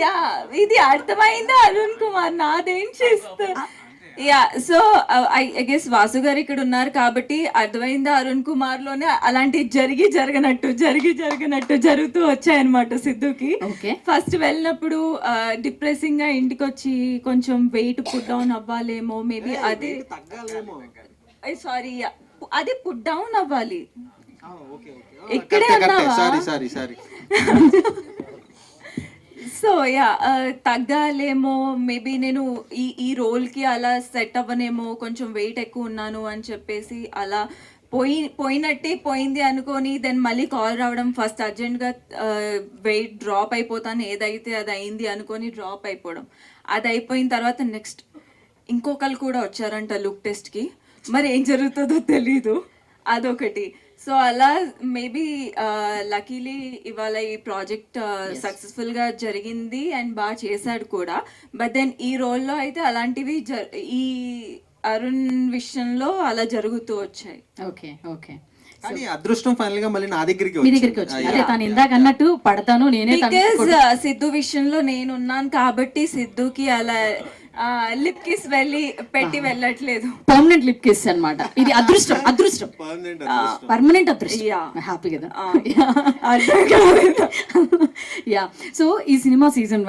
Yeah ఇది అర్థమైందా అరుణ్ కుమార్? నాదేం చేస్తా yeah so I guess Vasu గారు ఇక్కడ ఉన్నారు కాబట్టి అర్థమైందా అరుణ్ కుమార్లోనే అలాంటి జరిగి జరగనట్టు జరిగి జరగనట్టు జరుగుతూ వచ్చాయన్నమాట సిద్ధుకి. ఓకే ఫస్ట్ వెళ్ళినప్పుడు డిప్రెసింగ్గా ఇంటికి వచ్చి కొంచెం వెయిట్ పుట్ డౌన్ అవ్వాలేమో మేబీ అదే తగ్గాలేమో. సారీ అది పుట్ డౌన్ అవ్వాలి. ఇక్కడే అన్నావా? Sorry sorry sorry so yeah తగ్గాలేమో maybe నేను ఈ ఈ రోల్కి అలా సెట్ అవ్వనేమో కొంచెం వెయిట్ ఎక్కువ ఉన్నాను అని చెప్పేసి అలా పోయి పోయినట్టే పోయింది అనుకొని దెన్ మళ్ళీ కాల్ రావడం ఫస్ట్ అర్జెంట్గా వెయిట్ డ్రాప్ అయిపోతాను ఏదైతే అది అయింది అనుకొని డ్రాప్ అయిపోవడం. అది అయిపోయిన తర్వాత నెక్స్ట్ ఇంకొకరు కూడా వచ్చారంట లుక్ టెస్ట్కి మరి ఏం జరుగుతుందో తెలీదు. అదొకటి. సో అలా మేబీ లకీలీ ఇవాళ ఈ ప్రాజెక్ట్ సక్సెస్ఫుల్గా జరిగింది అండ్ బాగా చేశాడు కూడా. బట్ దెన్ ఈ రోల్లో అయితే అలాంటివి ఈ అరుణ్ విషయంలో అలా జరుగుతూ వచ్చాయి. Okay okay. కానీ అదృష్టం ఫైనల్గా మళ్ళీ నా దగ్గరికి మీ దగ్గరికి వచ్చింది. వచ్చి అదే తను ఇందాక అన్నట్టు పడతాను నేనే బికాజ్ సిద్ధు విషయంలో నేను ఉన్నాను కాబట్టి సిద్ధుకి అలా లిప్ కిస్ వెళ్ళి పెట్టి వెళ్ళట్లేదు. పర్మనెంట్ లిప్ కిస్ అన్నమాట. ఇది అదృష్టం అదృష్టం. పర్మనెంట్ అదృష్టం. హ్యాపీ కదా. యా సో ఈ సినిమా సీజన్